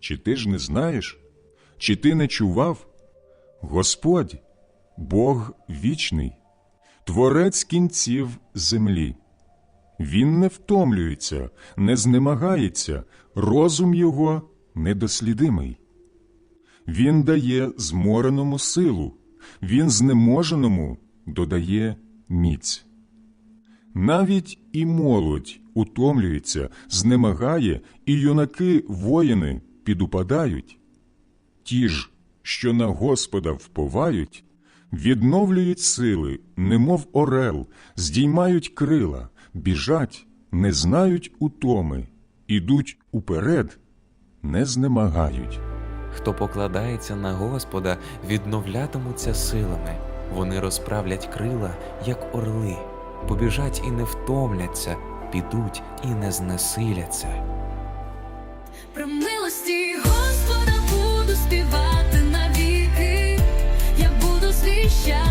Чи ти ж не знаєш? Чи ти не чував? Господь, Бог вічний, Творець кінців землі. Він не втомлюється, не знемагається, розум його недослідимий. Він дає змореному силу, він знеможеному додає міць. Навіть і молодь утомлюється, знемагає, і юнаки воїни підупадають. Ті ж, що на Господа вповають, відновлюють сили, немов орел, здіймають крила, біжать, не знають утоми, ідуть уперед, не знемагають. Хто покладається на Господа, відновлятимуться силами. Вони розправлять крила, як орли, побіжать і не втомляться, підуть і не знесиляться. Про милості Господа буду співати навіки, я буду звіщати.